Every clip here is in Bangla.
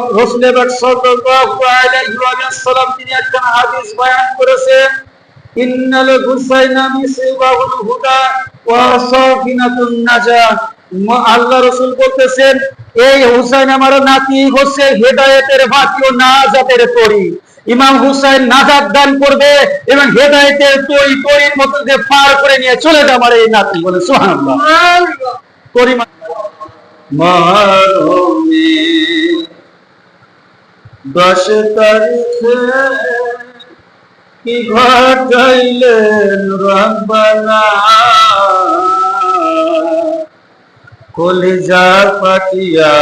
রাসূল সাল্লাল্লাহু আলাইহি ওয়াসাল্লাম তিনি একখান হাদিস বয়ান করেছেন ইন্নাল হুসাইনা মিসবাহুল হুদা ওয়া সাফিনাতুন নাজা। আল্লাহ রাসূল বলতেছেন এই হুসাইন আমার নাতি হচ্ছে হেদায়েতের বাতি ও নাজাতের তরি। ইমাম হুসাইন নাজাত দান করবে এবং হেদায়েতের তরি তরির মতো যে পার করে নিয়ে চলে যাবে আমার এই নাতি। বলে সুবহানাল্লাহ। তরি মরমে দশ তারিখে কি ঘটাইলেন রব্বানা কলিজা পাটিয়া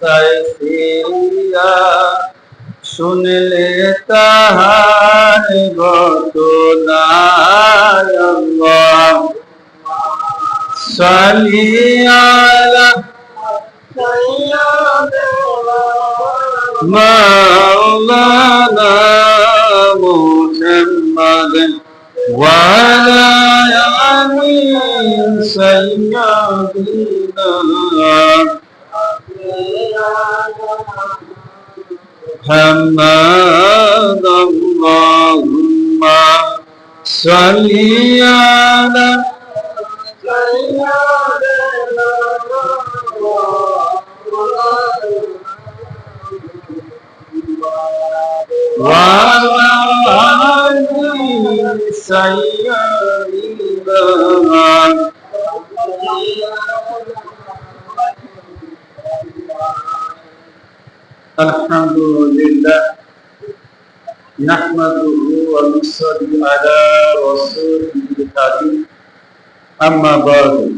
সাইসিয়া শুনলে তাহার ঘটনা সালিয়ালা। مولانا محمد وعلى آل سيدنا محمد اللهم صل على وعلى آل سيدنا الحمد لله نحمده ونصلي على رسوله الكريم أما بعد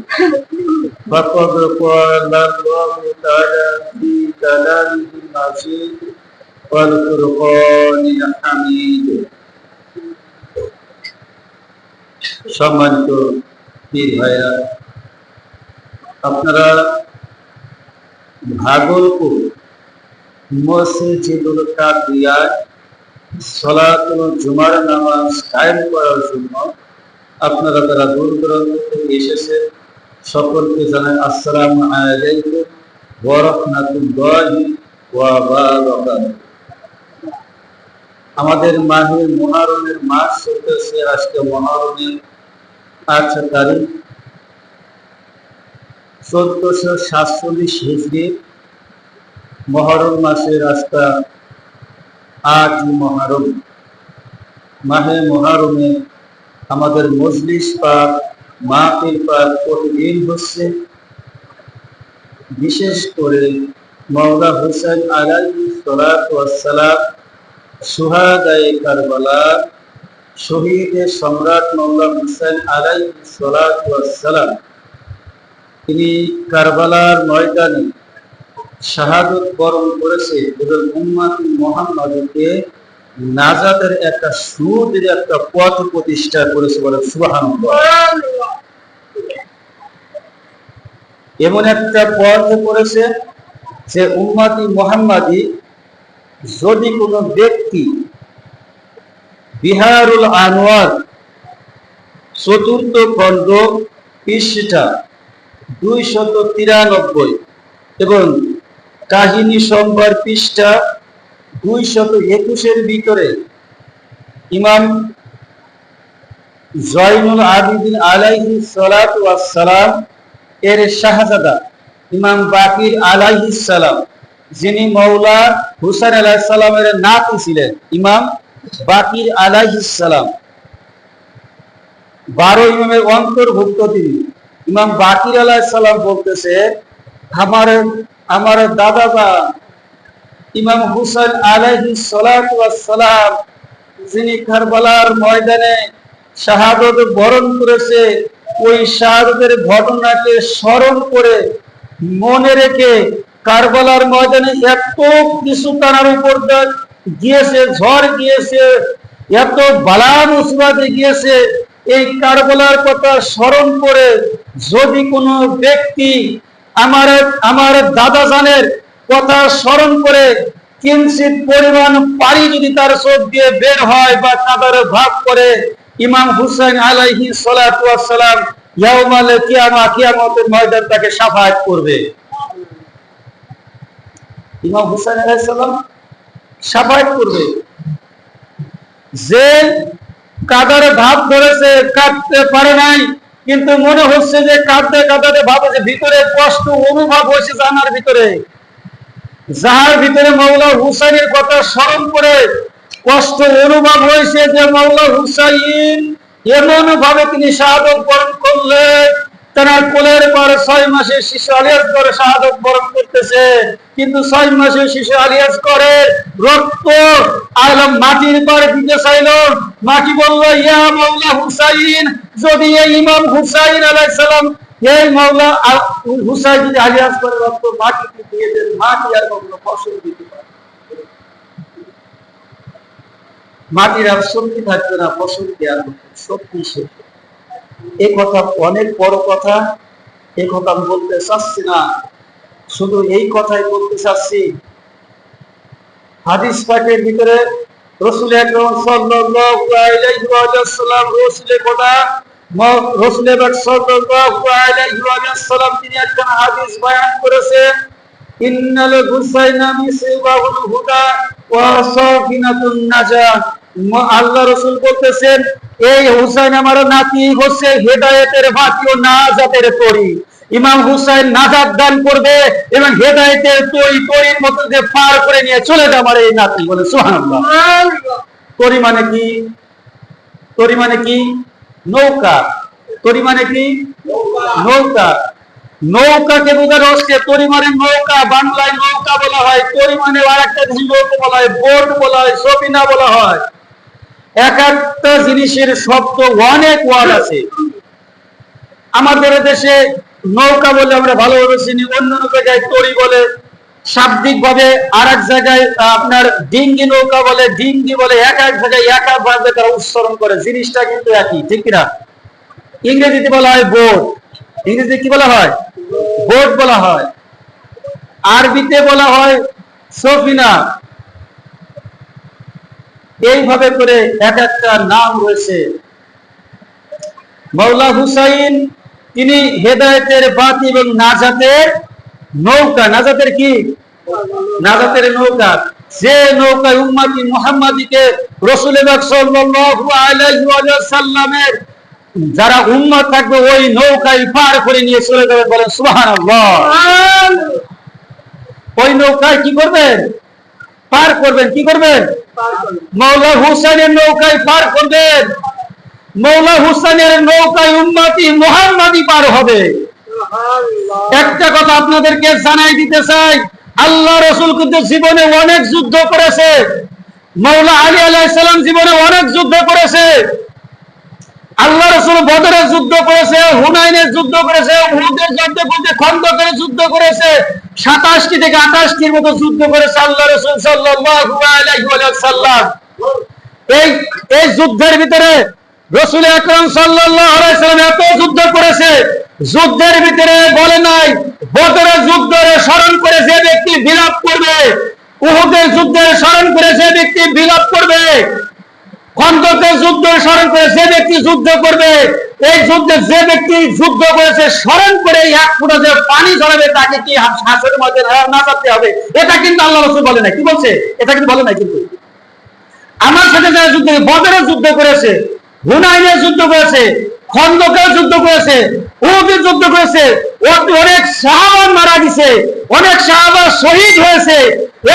فقد قال الله تعالى في كلامه المجيد والفرقان الحميد সম্মানিত পীর ভাইরা আপনারা ভাগলপুর মসজিদুল কাদিয়ায় সলাতুল জুমার নামাজ কায়েম করার জন্য আপনারা তারা দূর দূরান্ত থেকে এসেছেন সকলকে জানাই আসসালামু আলাইকুম ওয়া রাহমাতুল্লাহি ওয়া বারাকাতুহু আমাদের মাহে মুহররমের মাস চলতেছে, আজকে মুহররমের আট তারিখ চোদ্দশো সাতচল্লিশ হিজড়ি মহরম মাসের রাস্তা আট মহরম মাহে মহরমে আমাদের মজলিস পাক মাহফিল পাক প্রতিদিন হচ্ছে। বিশেষ করে মৌলা হোসেন আলাইহি সালাম সুহাদায়ে কারবালা সম্রাট হোসেন আলাইহি সালাম তিনি কারবালার ময়দানে শাহাদত বরণ করেছে এবং মোহাম্মদকে নাজাদের একটা সুদের একটা পথ প্রতিষ্ঠা করেছে বলে সুবাহান এমন একটা পথ করেছে যে উম্মাতি মোহাম্মদী যদি কোনো ব্যক্তি বিহারুল আনোয়ার চতুর্থ খণ্ড পৃষ্ঠা দুই শত তিরানব্বই এবং কাহিনী সম্ভার পৃষ্ঠা দুই শত একুশের ভিতরে ইমাম জয়নুল আবিদিন আলাইহি সালাত সালাম এর শাহজাদা, ইমাম বাকির আলাইহি সালাম। যিনি মৌলা হুসাইন আলাহ সালামের নাতি ছিলেন ইমাম বাকির আলাইসালাম বারো ইমামের অন্তর্ভুক্ত তিনি। ইমাম বাকির আলাহ সালাম বলতেছে, আমার আমার দাদা বা ইমাম হুসাইন সালাম, যিনি কারবালার ময়দানে শাহাদত বরণ করেছে, ওই শাহাদতের ঘটনাকে স্মরণ করে মনে রেখে কারবালার ময়দানে এত কিছু তার উপর গিয়েছে, ঝড় গিয়েছে, এত বালা মুসিবাতে গিয়েছে। এই কারবালার কথা স্মরণ করে যদি কোনো ব্যক্তি আমার আমার দাদা জানের কথা স্মরণ করে কিঞ্চিত পরিমাণ পানি যদি তার চোখ দিয়ে বের হয় বা কাদার ভাগ করে ইমাম হুসাইন আলাইহি সালাম ইয়াউমালে কিয়ামা, কিয়ামতের ময়দান তাকে সাফায়াত করবে। ইমাম হুসাইন আলাইসাল্লাম সাফায়াত করবে। যে কাদারে ভাব ধরেছে, কাঁদতে পারে নাই, কিন্তু মনে হচ্ছে যে কাঁদতে কাঁদাতে ভাবে যে ভিতরে কষ্ট, অনুভব হয়েছে জানার ভিতরে। যাহার ভিতরে মৌলা হুসাইনের কথা স্মরণ করে কষ্ট, অনুভব হয়েছে যে মৌলা হুসাইন এমন ভাবে তিনি শাহাদত বরণ করলেন তার কোলের পর ছয় মাসের শিশু আলিয়াজ করে শাহাদত বরণ করতেছে। কিন্তু ছয় মাসের শিশু আলিয়াজ করে রক্ত আলম মাটির পর দিতে চাইল। মাটি বলল, ইয়া মৌলা হুসাইন, যদি এই ইমাম হুসাইন আলাইহিস সালাম, এই হুসাইন যদি আলিয়াজ করে রক্ত দিয়ে দেন মাটি আর কখনো ফসল দিতে পারে। মাটির আর শক্তি থাকবে না, ফসল মতো শক্তি শেষ এই কথা অনেক বড় কথা এই কথা আমি বলতে চাচ্ছি না। শুধু এই কথাই বলতে চাচ্ছি। হাদিস পাকের ভিতরে রসুল আকরম সাল্লাল্লাহু আলাইহি কথা রসুল পাক সাল্লাল্লাহু আলাইহি ওয়াসাল্লাম তিনি একটা হাদিস বয়ান করেছেন, ইন্নাল হুসাইনা মিসবাহুল হুদা ওয়া সাফিনাতুন নাজা। ম- আল্লাহ রসুল বলতেছেন, এই হুসাইন আমার নাতি হচ্ছে হেদায়েতের বাতি ও নাজাতের তরি। ইমাম হুসাইন নাজাত দান করবে এবং হেদায়েতের তরি তরির মতো যে পার করে নিয়ে চলে যাবে আমার এই নাতি বলে, সুবহানাল্লাহ। তরি মানে কি? তরি মানে কি? নৌকা। তরি মানে কি? নৌকা। নৌকাকে বোঝানো হচ্ছে তরি মানে নৌকা, বাংলায় নৌকা বলা হয়। তরি মানে আর একটা নৌকা বলা হয়, বোট বলা হয়, সবিনা বলা হয়। এক একটা জিনিসের শব্দ অনেক ওয়ার্ড আছে। আমাদের দেশে নৌকা বলে আমরা ভালোভাবে চিনি, অন্য জায়গায় তরি বলে শাব্দিক ভাবে আর এক জায়গায় আপনার ডিঙ্গি নৌকা বলে, ডিঙ্গি বলে এক এক জায়গায় এক এক ভাবে তারা উচ্চারণ করে। জিনিসটা কিন্তু একই, ঠিক কিনা? ইংরেজিতে বলা হয় বোট। ইংরেজিতে কি বলা হয়? বোট বলা হয়। আরবিতে বলা হয় সফিনা। এইভাবে করে এক একটা নাম রয়েছে। মৌলা হুসাইন তিনি হেদায়েতের বাতি এবং নাজাতের নৌকা। নাজাতের কি? নাজাতের নৌকা। যে নৌকায় উম্মাতি মুহাম্মাদিকে রসুল আলাইহি যারা উম্মত থাকবে ওই নৌকায় পার করে নিয়ে চলে যাবে বলেন সুহান ওই নৌকায় কি করবেন? পার করবেন, কি করবেন? মৌলা হুসাইনের নৌকায় পার করবেন। মৌলা হুসাইনের নৌকায় উম্মতি মুহাম্মাদি পার হবে। একটা কথা আপনাদেরকে জানাই দিতে চাই, আল্লাহ রসুল কিন্তু জীবনে অনেক যুদ্ধ করেছে। মৌলা আলী আলাইসালাম জীবনে অনেক যুদ্ধ করেছে। আল্লাহ রসুল বদরের যুদ্ধ করেছে, হুনাইনের যুদ্ধ করেছে, উহুদের যুদ্ধ করতে খন্দকের যুদ্ধ করেছে। সাতাশটি থেকে আঠাশটির মতো যুদ্ধ করেছে আল্লাহ রসুল ওয়াসাল্লাম। এই এই যুদ্ধের ভিতরে রসুল আকরম সাল্লাম এত যুদ্ধ করেছে, যুদ্ধের ভিতরে বলে নাই বদরের যুদ্ধের স্মরণ করে যে ব্যক্তি বিলাপ করবে, উহুদের যুদ্ধের স্মরণ করে যে ব্যক্তি বিলাপ করবে খন্দকের যুদ্ধ স্মরণ করে যে ব্যক্তি যুদ্ধ করবে, এই যুদ্ধে যে ব্যক্তি যুদ্ধ করেছে, স্মরণ করে এক ফুটা যে পানি ঝরাবে, তাকে কি হাসের মধ্যে না করতে হবে? এটা কিন্তু আল্লাহ রসুল বলে না কি বলছে? এটা কিন্তু বলে না কিন্তু। আমার সাথে যারা যুদ্ধ বদরের যুদ্ধ করেছে, হুনাইনের যুদ্ধ করেছে খন্দকের যুদ্ধ করেছে উহুদের যুদ্ধ করেছে অনেক সাহাবান মারা গেছে, অনেক সাহাবা শহীদ হয়েছে,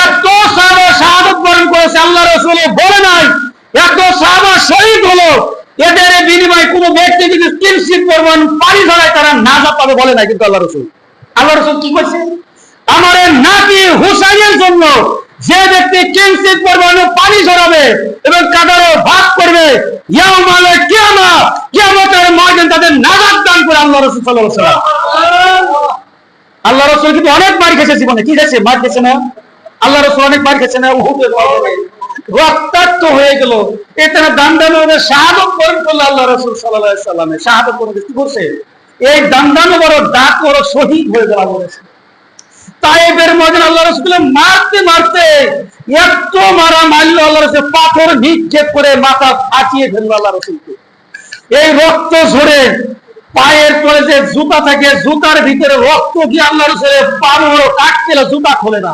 এত সাহাবা শাহাদত বরণ করেছে, আল্লাহ রসুল বলে নাই। এত শহীদ হলো। এদের নাই কিন্তু আল্লাহ রসুল। আল্লাহ রসুল কি করছে? আমার নাতি হুসাইনের জন্য যে ব্যক্তি কিঞ্চিত পরিমাণে পানি এবং কাদারও ভাগ করবে তাদের নাজাত দান করে আল্লাহ রাসূল আলাইহি আল্লাহ রাসূল কিন্তু অনেক মার খেয়েছে জীবনে। কি খেয়েছে? মার খেয়েছে না? আল্লাহ রাসূল অনেক মার খেয়েছে না? উহুদের রক্তাক্ত হয়ে গেল। শাহাদত করল আল্লাহ রাসূল আলাইহি ওয়াসাল্লামের শাহাদত কি করছে? এই বড় ডাক বড় শহীদ হয়ে গেল রাসূল তাইবের আল্লাহ রসুল মারতে মারতে। এত মারা আল্লাহ রসুল পাথর নিক্ষেপ করে মাথা ফাটিয়ে ফেলল আল্লাহ রসুলকে। এই রক্ত ঝরে পায়ের পরে যে জুতা থাকে, জুতার ভিতরে রক্ত দিয়ে আল্লাহ রসুলের পা বড় কাটছিল জুতা খোলে না।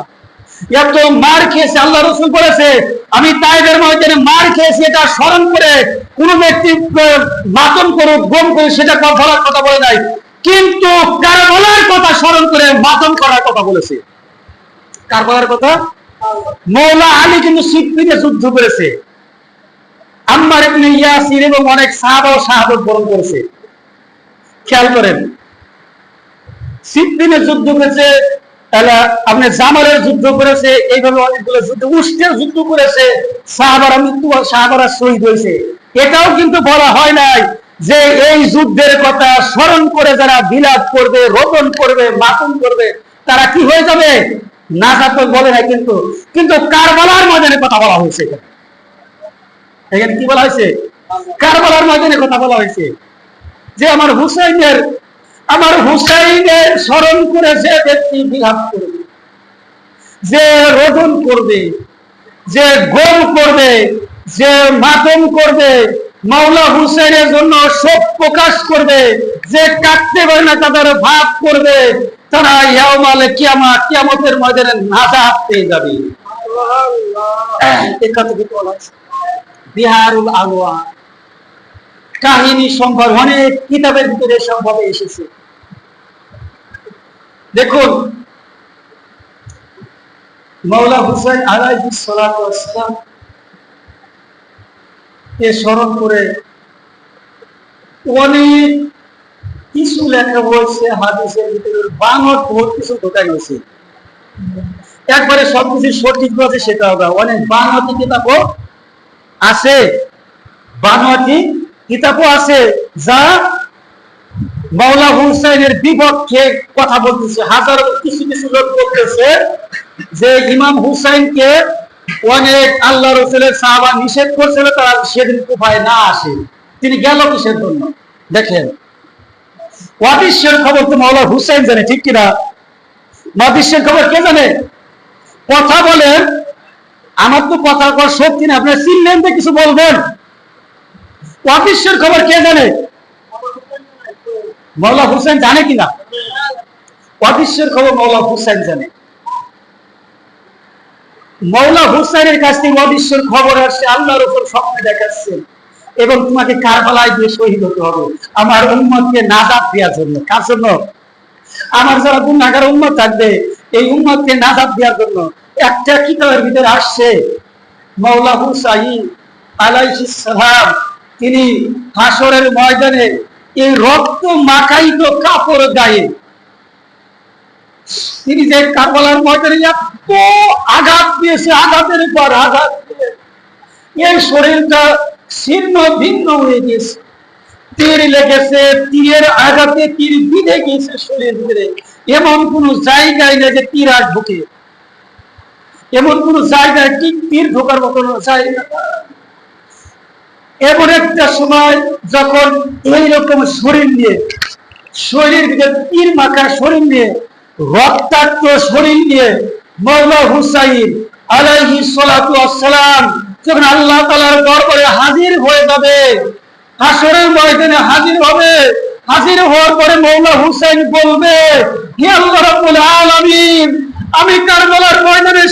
এত মার খেয়েছে, আল্লাহ রসুল বলেছে, আমি তাইদের ময়দানে মার খেয়েছি, এটা স্মরণ করে কোন ব্যক্তি মাতন করুক গম করুক, সেটা বলার কথা বলে নাই। কিন্তু কারবলার কথা স্মরণ করে মাতন করার কথা বলেছে? কারবলার কথা? মৌলা আলী কিন্তু সিদ্দিনে যুদ্ধ করেছে। আম্মার ইবনে ইয়াসির এবং অনেক সাহাবা ও শাহাদত বরণ করেছে। খেয়াল করেন। সিদ্দিনের যুদ্ধ করেছে আপনি যুদ্ধ করেছে, এইভাবে অনেকগুলো যুদ্ধ যুদ্ধ করেছে মৃত্যু শহীদ হয়েছে। এটাও কিন্তু বলা হয় নাই যে এই যুদ্ধের কথা স্মরণ করে যারা বিলাপ করবে, রোপণ করবে মাতন করবে, তারা কি হয়ে যাবে? না তো বলে না কিন্তু কিন্তু কারবালার ময়দানে কথা বলা হয়েছে এখানে। এখানে কি বলা হয়েছে? কারবালার ময়দানে কথা বলা হয়েছে। যে আমার হুসাইনের আমার হুসাইনের স্মরণ করে যে ব্যক্তি বিলাপ করবে যে রোদন করবে যে গোল করবে যে মাতম করবে মাওলা হুসেনের জন্য শোক প্রকাশ করবে যে কাটতে পারে না তাদের ভাব করবে তারা ইয়ামালে কিয়ামা কিয়ামতের ময়দানে নাজাত পেয়ে যাবে? বিহারুল আলোয়া কাহিনী সম্ভব অনেক কিতাবের ভিতরে সম্ভবে এসেছে। দেখুন মৌলা হুসাইন আলাইহি কে স্মরণ করে অনেক কিছু লেখা হয়েছে হাদিসের ভিতরে বাংলা বহুত কিছু ঢোকা গেছে। একবারে সবকিছু সঠিক আছে সেটা হবে অনেক বাংলাতে কিতাবও আছে। বানোয়াটি কিতাবও আছে যা মাওলা হুসাইনের বিপক্ষে কথা বলতেছে। হাজার কিছু কিছু লোক বলতেছে যে ইমাম হুসাইনকে অনেক আল্লাহ রসুলের সাহাবা নিষেধ করছিল, তারা সেদিন কুফায় না আসে। তিনি গেল কিসের জন্য? দেখেন ওয়াদিসের খবর তো মাওলা হুসাইন জানে, ঠিক কিনা? মহাবিশ্বের খবর কে জানে? কথা বলেন, আমার তো কথা শক্তি না আপনার চিনলেন কিছু বলবেন? অদৃশ্যের খবর কে জানে? মৌলা হুসেন জানে কিনা? অদৃশ্যের খবর মৌলা হুসেন জানে। মৌলা হুসেনের কাছ থেকে অদৃশ্যের খবর আসছে, আল্লাহর উপর স্বপ্নে দেখাচ্ছেন এবং তোমাকে কারবালায় দিয়ে শহীদ হতে হবে। আমার উম্মতকে নাজাত দেওয়ার জন্য। কার জন্য? আমার যারা গুণাগার উম্মত থাকবে, এই উম্মতকে নাজাত দেওয়ার জন্য। একটা কিতাবের ভিতরে আসছে, মৌলা হুসাইন আলাইহিস সালাম। তিনি হাসরের ময়দানে এই রক্ত মাখাইত কাপড় গায়ে। তিনি যে কারবালার ময়দানে এত আঘাত দিয়েছে আঘাতের পর আঘাত দিয়ে এই শরীরটা ছিন্ন ভিন্ন হয়ে গেছে। তীর লেগেছে, তীরের আঘাতে তীর বিঁধে গিয়েছে শরীর ভিতরে এমন কোন জায়গায় যে তীর আর ঢুকে। এমন কোন জায়গায় ঠিক তীর ঢোকার মতো জায়গা এমন একটা সময় যখন এইরকম শরীর নিয়ে, শরীর তীর মাখা শরীর নিয়ে, রক্তাক্ত শরীর নিয়ে মৌলা হুসাইন আলাইহি সালাতু আসসালাম যখন আল্লাহ তাআলার দরবারে হাজির হয়ে যাবে হাসরের ময়দানে হাজির হবে, হাজির হওয়ার পরে মৌলা হুসাইন বলবে, হে আল্লাহ রাব্বুল আলামিন, আমি কারবালার ময়দানে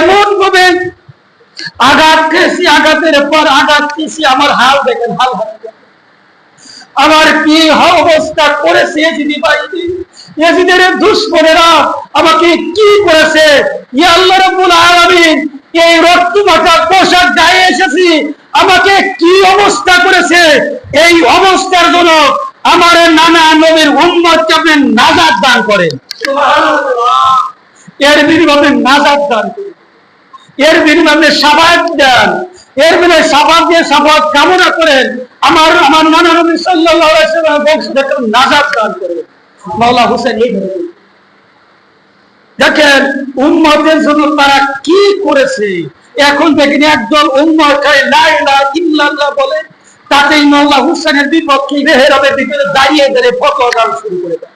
এমন ভাবে আঘাত খেয়েছি আঘাতের পর আঘাত খেয়েছি আমার হাল দেখেন হাল আমার কি অবস্থা করেছে এজিদি বাহিনী এজিদের দুশ্মনেরা আমাকে কি করেছে? ইয়া আল্লাহ রাব্বুল আলামিন এই রক্ত মাখা পোশাক গায়ে এসেছি আমাকে কি অবস্থা করেছে? এই অবস্থার জন্য আমার নানা নবীর উম্মতকে আপনি নাজাত দান করেন। এর বিনিময়ে নাজাত দান করেন। এর বিনিময়ে সাবাত দেন। এর বিনিময়ে সাবাত দিয়ে সাবাত কামনা করেন। আমার আমার নানা নবী সাল্লাল্লাহু আলাইহি ওয়াসাল্লাম বংশ থেকে নাজাত দান করবেন। মাওলা হোসেন এই ধরে দেখেন, উম্মতের জন্য তারা কি করেছে? এখন দেখেন একদল উম্মত খায়, লা ইলাহা ইল্লাল্লাহ বলে, তাতেই মাওলা হোসেনের বিপক্ষে মেহরাবের ভিতরে দাঁড়িয়ে দাঁড়িয়ে ফতোয়া দান শুরু করে দেয়।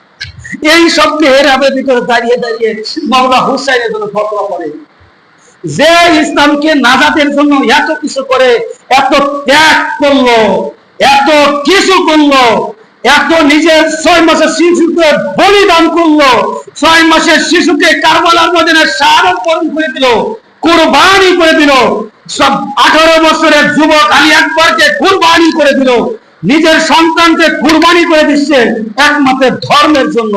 এই সব মেহরাবের ভিতরে দাঁড়িয়ে দাঁড়িয়ে মাওলা হুসাইনের জন্য ফতোয়া করে। যে ইসলামকে নাজাতের জন্য এত কিছু করে, এত ত্যাগ করল, এত কিছু করল, এত নিজের ছয় মাসের শিশুকে বলিদান করল, ছয় মাসের শিশুকে কারবালার মধ্যে সারোপণ করে দিল, কোরবানি করে দিল, সব আঠারো বছরের যুবক আলী আকবরকে কোরবানি করে দিল, নিজের সন্তানকে কুরবানি করে দিচ্ছে একমাত্র ধর্মের জন্য।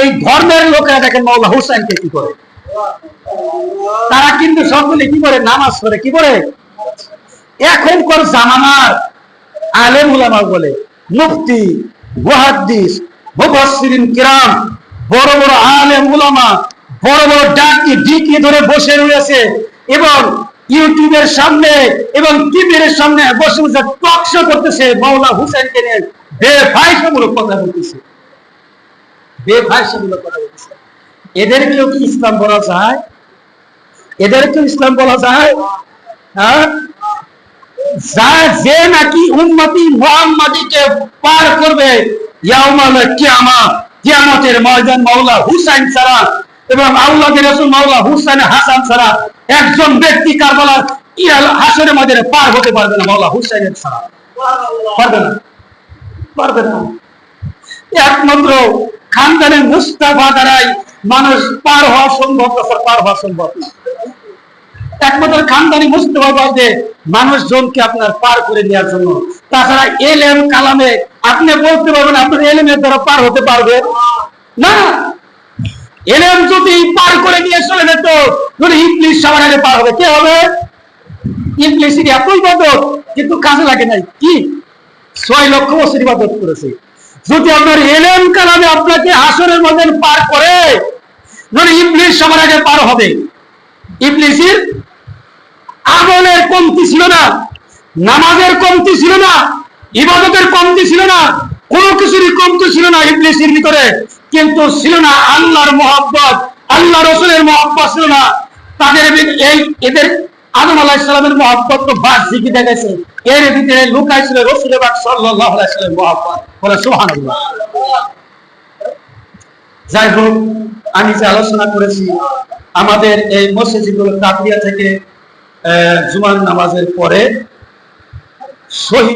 এই ধর্মের লোকেরা দেখেন মৌলা হুসাইনকে কি করে? তারা কিন্তু সকলে কি করে? নামাজ পড়ে, কি করে এখনকার জামানার আলেম উলামা বলে, মুফতি, মুহাদ্দিস, মুফাসসিরিন কিরাম, বড় বড় আলেম উলামা, বড় বড় ডাকি ডিকি ধরে বসে রয়েছে এবং ইউটিউবের সামনে এবং টিভির সামনে বসে বসে টক শো করতেছে মাওলা হুসেনকে নিয়ে। বেফাইসামূলক কথা বলতেছে। বেফাইসামূলক কথা বলতেছে। এদেরকেও কি ইসলাম বলা যায়? এদেরকেও ইসলাম বলা যায়? হ্যাঁ? যা যে নাকি পার করবে ইয়াউমাল কিয়ামা কিয়ামতের ময়দান মাওলা হুসাইন ছাড়া এবং রাসূল মাওলা হুসাইন হাসান ছাড়া একজন ব্যক্তি কারবালার ইয়াল হাসরের ময়দানে পার হতে পারবে না মাওলা হুসাইনের ছাড়া। পারবে না। পারবে না। একমাত্র খানদানের মুস্তাফা দ্বারাই মানুষ পার হওয়া সম্ভব তাছাড়া পার হওয়া সম্ভব। না একমাত্র খানদানি মুস্তফা বাদে মানুষজনকে আপনার পার করে নেওয়ার জন্য। তাছাড়া এলেম, কালামে আপনি বলতে পারবেন আপনার এলেমের দ্বারা পার হতে পারবে। না, এলেম যদি পার করে নিয়ে চলে যেত যদি ইংলিশ সবার আগে পার হবে। কে হবে? ইংলিশ এত ইবাদত কিন্তু কাজে লাগে নাই। কি? ছয় লক্ষ বছর ইবাদত করেছে। যদি আপনার এলেম কালামে আপনাকে হাসরের মধ্যে পার করে যদি ইংলিশ সবার আগে পার হবে। ইবলিসের আমলের কমতি ছিল না, নামাজের কমতি ছিল না, ইবাদতের কমতি ছিল না, কোনো কিছুরই কমতি ছিল না ইবলিসের ভিতরে। কিন্তু ছিল না আল্লাহর মহব্বত, আল্লাহ রসুলের মহব্বত ছিল না। তাদের এই এদের আদম আলাহ ইসলামের মহব্বত তো বাস জিকি দেখেছে এর ভিতরে লুকাই ছিল রসুল বাক সাল্লাহ আলাইসালামের মহব্বত। বলে সোহান যাই হোক আমি যে আলোচনা করেছি, আমাদের এই মসজিদগুলো কাপিয়া থেকে জুমার নামাজের পরে, শহীদ